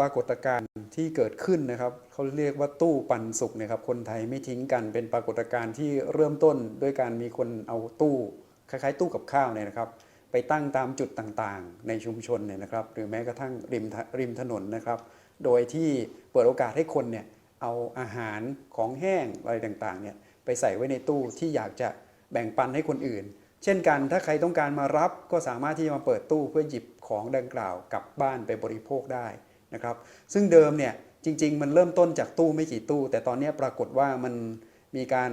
ปรากฏการณ์ที่เกิดขึ้นนะครับเขาเรียกว่าตู้ปันสุกนะครับคนไทยไม่ทิ้งกันเป็นปรากฏการณ์ที่เริ่มต้นด้วยการมีคนเอาตู้คล้ายๆ ตู้กับข้าวเนี่ยนะครับ ไปตั้งตามจุดต่างๆ ในชุมชนเนี่ยนะครับ หรือแม้กระทั่งริมถริมถนนนะครับ โดยที่เปิดโอกาสให้คนเนี่ยเอาอาหารของแห้งอะไรต่างๆเนี่ยไปใส่ไว้ในตู้ที่อยากจะแบ่งปันให้คนอื่น เช่นกันถ้าใครต้องการมารับก็สามารถที่จะมาเปิดตู้เพื่อหยิบของดังกล่าวกลับบ้านไปบริโภคได้ นะครับซึ่งเดิมเนี่ยจริง ๆ มันเริ่มต้นจากตู้ไม่กี่ตู้ แต่ตอนนี้ปรากฏว่ามันมีการ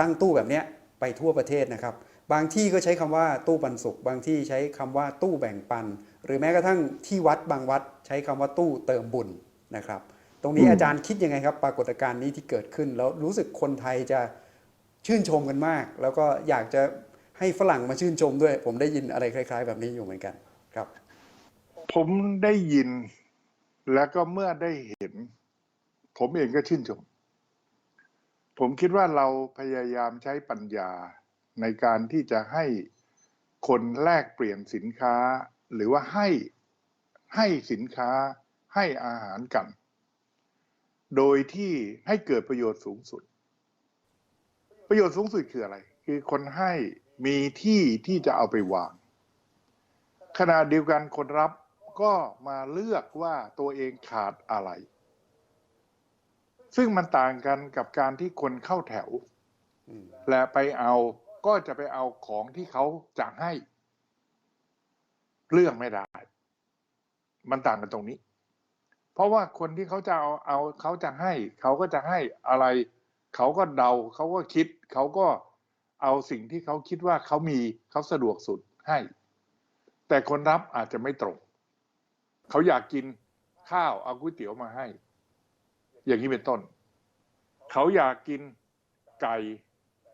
ตั้งตู้แบบเนี้ยไปทั่วประเทศนะครับ บางที่ก็ใช้คำว่าตู้ปันสุขบางที่ใช้คำว่าตู้แบ่งปัน หรือแม้กระทั่งที่วัดบางวัดใช้คำว่าตู้เติมบุญนะครับ ตรงนี้อาจารย์คิดยังไงครับ ปรากฏการณ์นี้ที่เกิดขึ้น แล้วรู้สึกคนไทยจะชื่นชมกันมาก แล้วก็อยากจะให้ฝรั่งมาชื่นชมด้วย ผมได้ยินอะไรคล้าย ๆ แบบนี้อยู่เหมือนกันครับ ผมได้ยิน แล้วก็เมื่อได้เห็น ผมเองก็ชื่นชม ผมคิดว่าเราพยายามใช้ปัญญาในการที่จะให้คนแลกเปลี่ยนสินค้า หรือว่าให้ให้สินค้าให้อาหารกัน โดยที่ให้เกิดประโยชน์สูงสุด ประโยชน์สูงสุดคืออะไร คือคนให้มีที่ที่จะเอาไปวางขณะเดียวกันคนรับ ก็มาเลือกว่าตัวเองขาดอะไร ซึ่งมันต่างกันกับการที่คนเข้าแถวและไปเอาก็จะไปเอาของที่เขาจะให้เรื่องไม่ได้ มันต่างกันตรงนี้ เพราะว่าคนที่เขาจะเอาเอาเขาจะให้ เขาก็จะให้อะไร เขาก็เดา เขาก็คิด เขาก็เอาสิ่งที่เขาคิดว่าเขามีเขาสะดวกสุดให้ แต่คนรับอาจจะไม่ตรง เขาอยากกินข้าวเอาก๋วยเตี๋ยวมาให้ อย่างนี้เป็นต้น เขาอยากกินไก่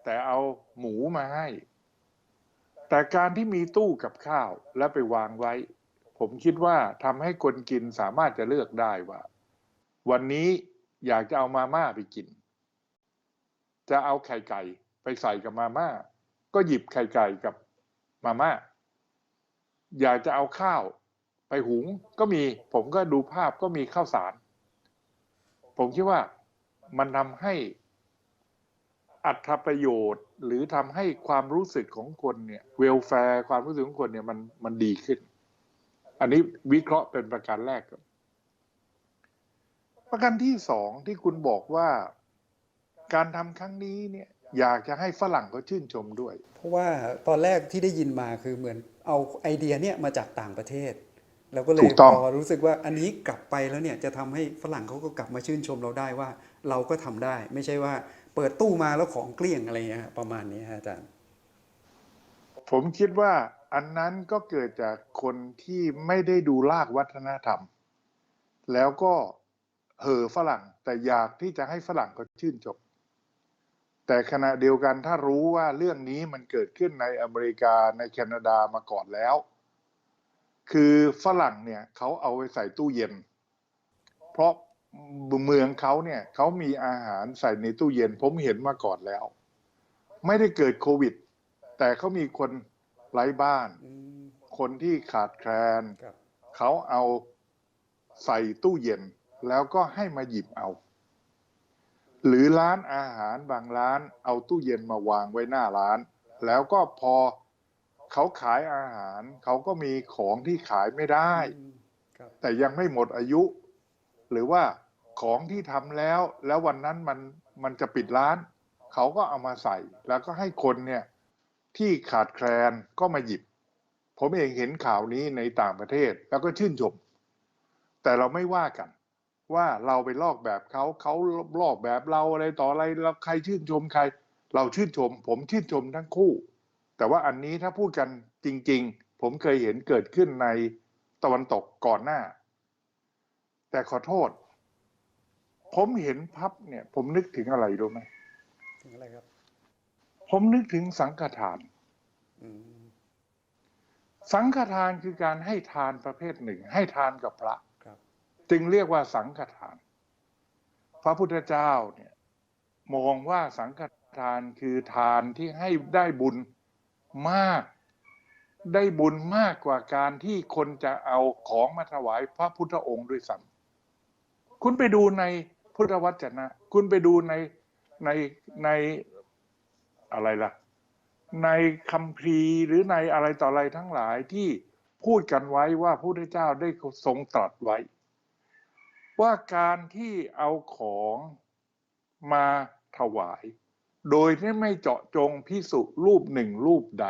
แต่เอาหมูมาให้ แต่การที่มีตู้กับข้าวแล้วไปวางไว้ ผมคิดว่าทำให้คนกินสามารถจะเลือกได้ว่า วันนี้อยากจะเอามาม่าไปกิน จะเอาไข่ไก่ไปใส่กับมาม่า ก็หยิบไข่ไก่กับมาม่าอยากจะเอาข้าว ไปหุงก็มี ผมก็ดูภาพก็มีข้าวสาร ผมคิดว่ามันทำให้อัตประโยชน์ หรือทำให้ความรู้สึกของคนเนี่ยเวลแฟร์ความรู้สึกของคนเนี่ยมันมันดีขึ้น อันนี้วิเคราะห์เป็นประการแรกประการที่สองที่คุณบอกว่าการทำครั้งนี้เนี่ยอยากจะให้ฝรั่งเขาชื่นชมด้วย เพราะว่าตอนแรกที่ได้ยินมาคือเหมือนเอาไอเดียเนี่ยมาจากต่างประเทศ แล้วก็เลถูยกต้องพอรู้สึกว่าอันนี้กลับไปแล้วเนี่ยจะทำให้ฝรั่งเขาก็กลับมาชื่นชมเราได้ว่าเราก็ทำได้ ไม่ใช่ว่าเปิดตู้มาแล้วของเกลี้ยงอะไรเงี้ยฮะประมาณนี้ฮะอาจารย์ ผมคิดว่าอันนั้นก็เกิดจากคนที่ไม่ได้ดูรากวัฒนธรรม แล้วก็เห่อฝรั่ง แต่อยากที่จะให้ฝรั่งก็ชื่นชมแต่ขณะเดียวกันถ้ารู้ว่าเรื่องนี้มันเกิดขึ้นในอเมริกาในแคนาดามาก่อนแล้ว คือฝรั่งเนี่ยเขาเอาไปใส่ตู้เย็น เพราะเมืองเขาเนี่ยเขามีอาหารใส่ในตู้เย็น ผมเห็นมาก่อนแล้ว ไม่ได้เกิดโควิด แต่เขามีคนไร้บ้านอืมคนที่ขาดแคลนครับเขาเอาใส่ตู้เย็นแล้วก็ให้มาหยิบเอา หรือร้านอาหารบางร้านเอาตู้เย็นมาวางไว้หน้าร้าน แล้วก็พอ เขาขายอาหาร เขาก็มีของที่ขายไม่ได้อืมครับแต่ยังไม่หมดอายุ หรือว่าของที่ทำแล้ว แล้ววันนั้นมันมันจะปิดร้าน เขาก็เอามาใส่ แล้วก็ให้คนเนี่ยที่ขาดแคลนก็มาหยิบ ผมเองเห็นข่าวนี้ในต่างประเทศแล้วก็ชื่นชม แต่เราไม่ว่ากัน ว่าเราไปลอกแบบเขาเขาลอกแบบเราอะไรต่ออะไรแล้วใครชื่นชมใคร เราชื่นชม ผมชื่นชมทั้งคู่ แต่ว่าอันนี้ถ้าพูดกันจริง ๆ ผมเคยเห็นเกิดขึ้นในตะวันตกก่อนหน้า แต่ขอโทษ ผมเห็นพับเนี่ย ผมนึกถึงอะไรรู้ไหมถึงอะไรครับ ผมนึกถึงสังฆทานอืมสังฆทานคือการให้ทานประเภทหนึ่ง ให้ทานกับพระครับจึงเรียกว่าสังฆทาน พระพุทธเจ้าเนี่ย มองว่าสังฆทานคือทานที่ให้ได้บุญ มาก ได้บุญมากกว่าการที่คนจะเอาของมาถวายพระพุทธองค์ด้วยซ้ำคุณไปดูในพุทธวจนะ คุณไปดูในในในอะไรล่ะ ในคัมภีหรือในอะไรต่ออะไรทั้งหลายที่พูดกันไว้ว่าพระพุทธเจ้าได้ทรงตรัสไว้ ว่าการที่เอาของมาถวาย โดยที่ไม่เจาะจงพิสุรูปหนึ่งรูปใด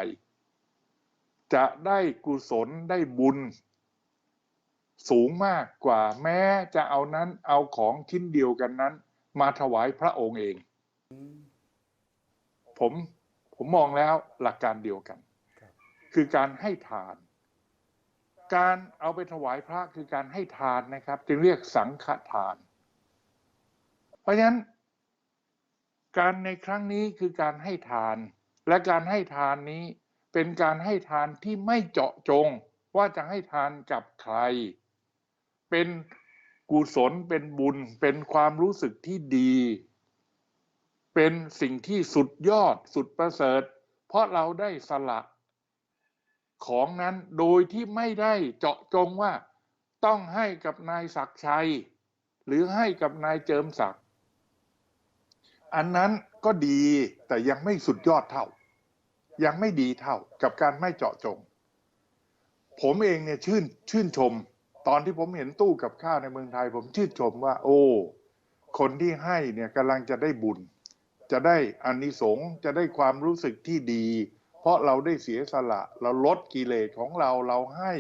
จะได้กุศลได้บุญ สูงมากกว่าแม้จะเอานั้นเอาของชิ้นเดียวกันนั้น มาถวายพระองค์เอง ผมผมมองแล้วหลักการเดียวกัน คือการให้ทาน การเอาไปถวายพระคือการให้ทานนะครับ จึงเรียกสังฆทาน เพราะฉะนั้น การในครั้งนี้คือการให้ทาน และการให้ทานนี้เป็นการให้ทานที่ไม่เจาะจงว่าจะให้ทานกับใคร เป็นกุศลเป็นบุญ เป็นความรู้สึกที่ดี เป็นสิ่งที่สุดยอดสุดประเสริฐ เพราะเราได้สละของนั้นโดยที่ไม่ได้เจาะจงว่าต้องให้กับนายศักชัย หรือให้กับนายเจิมศักดิ์ อันนั้นก็ดีแต่ยังไม่สุดยอดเท่า ยังไม่ดีเท่ากับการไม่เจาะจง ผมเองเนี่ยชื่นชื่นชม ตอนที่ผมเห็นตู้กับข้าวในเมืองไทย ผมชื่นชมว่า โอ้ คนที่ให้เนี่ยกำลังจะได้บุญ จะได้อานิสงส์จะได้ความรู้สึกที่ดี เพราะเราได้เสียสละ เราลดกิเลสของเราเราให้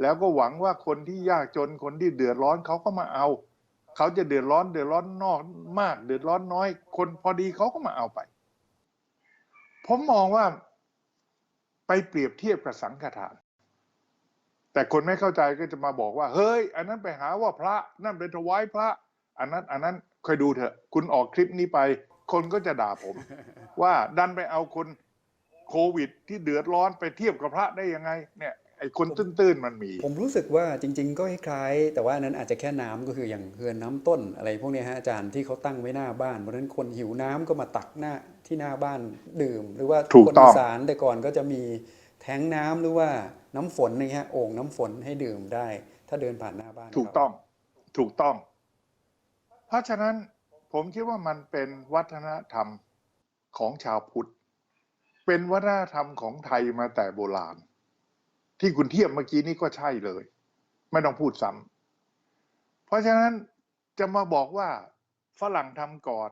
แล้วก็หวังว่าคนที่ยากจนคนที่เดือดร้อนเขาก็มาเอา เขาจะเดือดร้อนเดือดร้อนนอกมาก เดือดร้อนน้อย คนพอดีเขาก็มาเอาไป ผมมองว่าไปเปรียบเทียบกับสังฆทาน แต่คนไม่เข้าใจก็จะมาบอกว่า เฮ้ย อันนั้นไปหาว่าพระนั่นเป็นถวายพระ อันนั้น อันนั้นคอยดูเถอะ คุณออกคลิปนี้ไป คนก็จะด่าผม ว่าดันไปเอาคนโควิดที่เดือดร้อนไปเทียบกับพระได้ยังไง เนี่ยไอ้คนตื้นๆมันมี ผมรู้สึกว่าจริง ๆ ก็คล้ายๆแต่ว่าอันนั้นอาจจะแค่น้ำก็คืออย่างเฮือนน้ำต้นอะไรพวกเนี้ยฮะอาจารย์ที่เขาตั้งไว้หน้าบ้านเพราะฉะนั้นคนหิวน้ำก็มาตักหน้าที่หน้าบ้านดื่ม หรือว่าถูกคนต้องอีสานแต่ก่อนก็จะมีแท้งน้ำหรือว่าน้ำฝนนี่ฮะโอ่งน้ำฝนให้ดื่มได้ ถ้าเดินผ่านหน้าบ้านถูกครับต้องถูกต้อง เพราะฉะนั้นผมคิดว่ามันเป็นวัฒนธรรมของชาวพุทธ เป็นวัฒนธรรมของไทยมาแต่โบราณ ที่คุณเทียบเมื่อกี้นี้ก็ใช่เลย ไม่ต้องพูดซ้ำเพราะฉะนั้นจะมาบอกว่าฝรั่งทำก่อน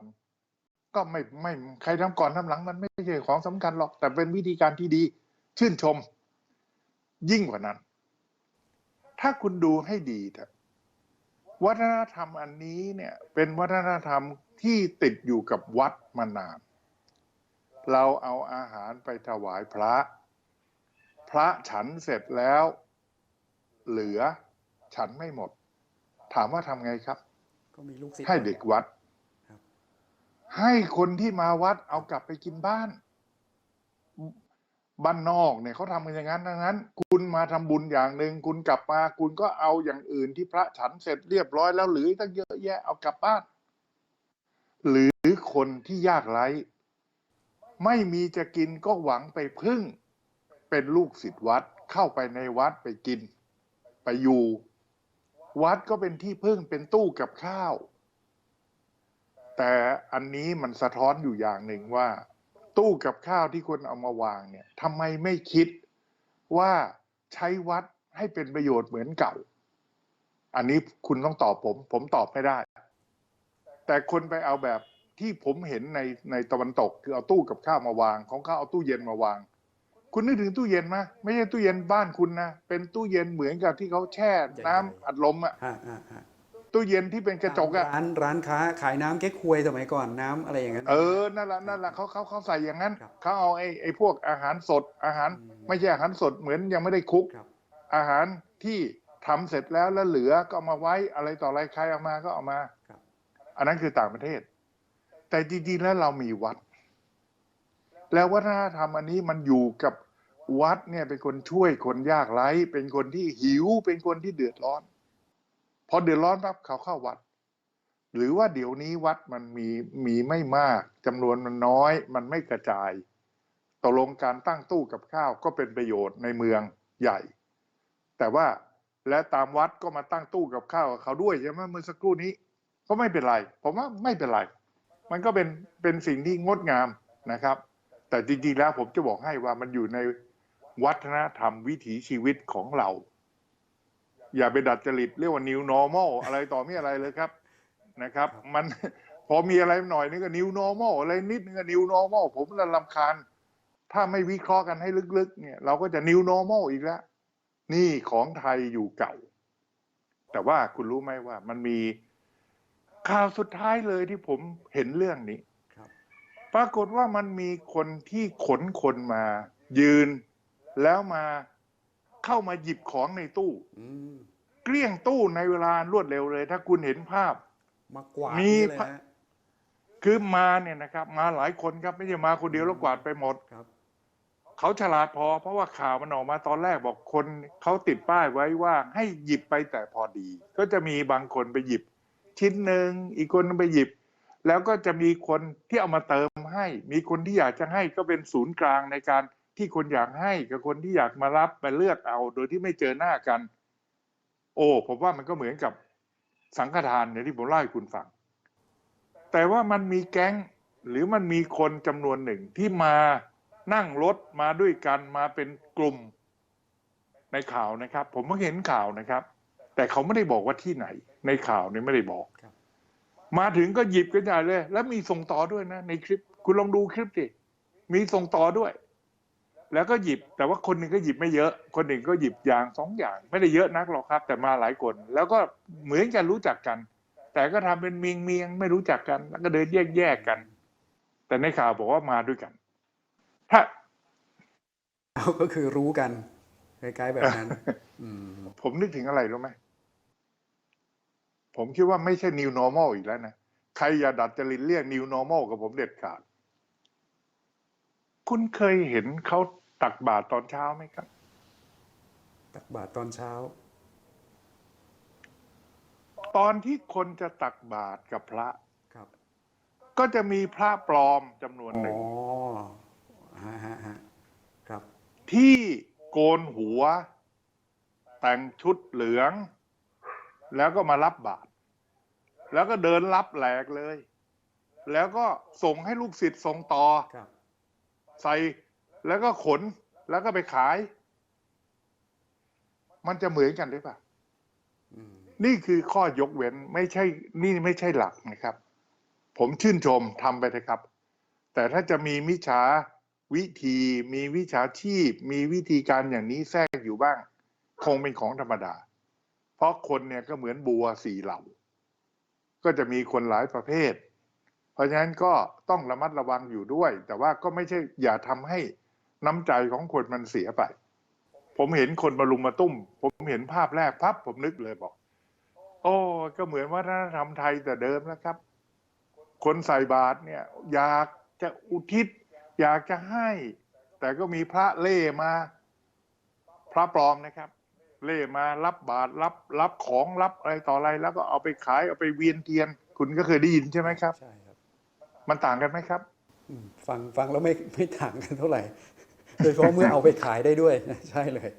ก็ไม่ไม่ใครทำก่อนทำหลัง มันไม่ใช่ของสำคัญหรอก แต่เป็นวิธีการที่ดี ชื่นชม ยิ่งกว่านั้น ถ้าคุณดูให้ดีเถอะวัฒนธรรมอันนี้เนี่ยเป็นวัฒนธรรมที่ติดอยู่กับวัดมานาน เราเอาอาหารไปถวายพระ พระฉันเสร็จแล้ว เหลือฉันไม่หมด ถามว่าทำไงครับ ก็มีลูกศิษย์ให้เด็กวัดครับให้คนที่มาวัดเอากลับไปกินบ้าน บ้านนอกเนี่ยเขาทำกันอย่างนั้นดังนั้น คุณมาทำบุญอย่างหนึ่งคุณกลับมา คุณก็เอาอย่างอื่นที่พระฉันเสร็จเรียบร้อยแล้วเหลือตั้งเยอะแยะเอากลับบ้าน หรือคนที่ยากไร้ไม่มีจะกินก็หวังไปพึ่ง เป็นลูกศิษย์วัดเข้าไปในวัดไปกิน ไปอยู่ วัดก็เป็นที่พึ่งเป็นตู้กับข้าว แต่อันนี้มันสะท้อนอยู่อย่างหนึ่งว่า ตู้กับข้าวที่คนเอามาวางเนี่ยทำไมไม่คิดว่าใช้วัดให้เป็นประโยชน์เหมือนเก่า อันนี้คุณต้องตอบผม ผมตอบไม่ได้ แต่คนไปเอาแบบที่ผมเห็นในในตะวันตก คือเอาตู้กับข้าวมาวาง ของเขาเอาตู้เย็นมาวาง คุณนึกถึงตู้เย็นไหมไม่ใช่ตู้เย็นบ้านคุณนะ เป็นตู้เย็นเหมือนกับที่เขาแช่น้ำอัดลมอะฮะฮะฮะตู้เย็นที่เป็นกระจกอะร้านร้านค้าขายน้ำแก๊กควยสมัยก่อนน้ำอะไรอย่างนั้น เออ นั่นแหละ นั่นแหละเขาเขาเขาใส่อย่างนั้น ครับเขาเอาไอ้ไอ้พวกอาหารสด อาหารอืม ไม่ใช่อาหารสดเหมือนยังไม่ได้คุก ครับ อาหารที่ทำเสร็จแล้วแล้วเหลือก็เอามาไว้อะไรต่ออะไรใครเอามาก็เอามา ครับ อันนั้นคือต่างประเทศ แต่จริงๆแล้วเรามีวัด แล้ววัฒนธรรมอันนี้มันอยู่กับวัดเนี่ยเป็นคนช่วยคนยากไร้ เป็นคนที่หิวเป็นคนที่เดือดร้อน พอเดือดร้อนปั๊บเขาเข้าวัด หรือว่าเดี๋ยวนี้วัดมันมีมีไม่มากจำนวนมันน้อย มันไม่กระจายตกลงการตั้งตู้กับข้าวก็เป็นประโยชน์ในเมืองใหญ่ แต่ว่าและตามวัดก็มาตั้งตู้กับข้าวเขาด้วยใช่ไหมเมื่อสักครู่นี้ ก็ไม่เป็นไร ผมว่าไม่เป็นไร มันก็เป็นเป็นสิ่งที่งดงามนะครับ แต่จริงๆแล้วผมจะบอกให้ว่ามันอยู่ในวัฒนธรรมวิถีชีวิตของเรา อย่าไปดัดจริตเรียกว่า new normal อะไรต่อไม่อะไรเลยครับนะครับ มันพอมีอะไรหน่อยนึงก็ new normal อะไรนิดนึงก็ new normal ผมละลำคาญ ถ้าไม่วิเคราะห์กันให้ลึกๆ เนี่ย เราก็จะ new normal อีกแล้ว นี่ของไทยอยู่เก่า แต่ว่าคุณรู้ไหมว่ามันมีข่าวสุดท้ายเลยที่ผมเห็นเรื่องนี้ครับ ปรากฏว่ามันมีคนที่ขนคนมายืนแล้วมาเข้ามาหยิบของในตู้อืมเกลี้ยงตู้ในเวลารวดเร็วเลย ถ้าคุณเห็นภาพ มากวาดมีนี่เลยพระนะคือมาเนี่ยนะครับ มาหลายคนครับไม่ใช่มาคนเดียวแล้วกวาดไปหมดครับ เขาฉลาดพอ เพราะว่าข่าวมันออกมาตอนแรกบอกคนเขาติดป้ายไว้ว่าให้หยิบไปแต่พอดี ก็จะมีบางคนไปหยิบ ชิ้นหนึ่งอีกคนนึงไปหยิบ แล้วก็จะมีคนที่เอามาเติม ให้ มีคนที่อยากจะให้ก็เป็นศูนย์กลางในการที่คนอยากให้กับคนที่อยากมารับมาเลือกเอา โดยที่ไม่เจอหน้ากัน โอ้ผมว่ามันก็เหมือนกับสังฆทานเนี่ยที่ผมเล่าให้คุณฟัง แต่ว่ามันมีแก๊งหรือมันมีคนจำนวนหนึ่งที่มานั่งรถมาด้วยกันมาเป็นกลุ่มในข่าวนะครับ ผมเพิ่งเห็นข่าวนะครับ แต่เขาไม่ได้บอกว่าที่ไหน ในข่าวนี่ไม่ได้บอกครับมาถึงก็หยิบกันใหญ่เลย แล้วมีส่งต่อด้วยนะ ในคลิป คุณลองดูคลิปดิมีส่งต่อด้วย แล้วก็หยิบ แต่ว่าคนหนึ่งก็หยิบไม่เยอะ คนหนึ่งก็หยิบอย่างสองอย่าง ไม่ได้เยอะนักหรอกครับ แต่มาหลายคน แล้วก็เหมือนกันรู้จักกัน แต่ก็ทำเป็นเมียงเมียงๆไม่รู้จักกัน แล้วก็เดินแยกแยกๆกัน แต่ในข่าวบอกว่ามาด้วยกัน ถ้าเอาก็คือรู้กันคล้ายๆแบบนั้นอืมผมนึกถึงอะไรรู้ไหมผมคิดว่าไม่ใช่ new normal อีกแล้วนะ ใครอย่าดัดจริตเรียก new normal กับผมเด็ดขาด คุณเคยเห็นเขาตักบาตรตอนเช้าไหมครับ ตักบาตรตอนเช้า ตอนที่คนจะตักบาตรกับพระครับ ก็จะมีพระปลอมจำนวนอ๋หนึ่งอฮะฮะฮะครับ ที่โกนหัว แต่งชุดเหลือง แล้วก็มารับบาตรแล้วก็เดินรับแหลกเลย แล้วก็ส่งให้ลูกศิษย์ส่งต่อครับ ใส่แล้วก็ขนแล้วก็ไปขาย มันจะเหมือนกันหรือเปล่าอืมนี่คือข้อยกเว้นไม่ใช่ นี่ไม่ใช่หลักนะครับ ผมชื่นชมทำไปเถอะครับ แต่ถ้าจะมีมิจฉาวิธี มีวิชาชีพ มีวิธีการอย่างนี้แทรกอยู่บ้าง คงเป็นของธรรมดา เพราะคนเนี่ยก็เหมือนบัวสี่เหล่า ก็จะมีคนหลายประเภทเพ ราะฉะนั้นก็ต้องระมัดระวังอยู่ด้วย แต่ว่าก็ไม่ใช่อย่าทำให้น้ำใจของคนมันเสียไป ผมเห็นคนมาลุมมาตุ้ม ผมเห็นภาพแรกพับผมนึกเลยบอก โอ้ก็เหมือนวัฒนธรรมไทยแต่เดิมนะครับ คนใส่บาตรเนี่ย อยากจะอุทิศ อยากจะให้ แต่ก็มีพระเล่มา พระปลอมนะครับ เล่มารับบาตรรับรับของรับอะไรต่ออะไร แล้วก็เอาไปขายเอาไปเวียนเทียน คุณก็เคยได้ยินใช่ไหมครับใช่ครับ มันต่างกันไหมครับฟังฟังแล้วไม่ไม่ต่างกันเท่าไหร่โดยเฉพาะเมื่อเอาไปขายได้ด้วยใช่เลย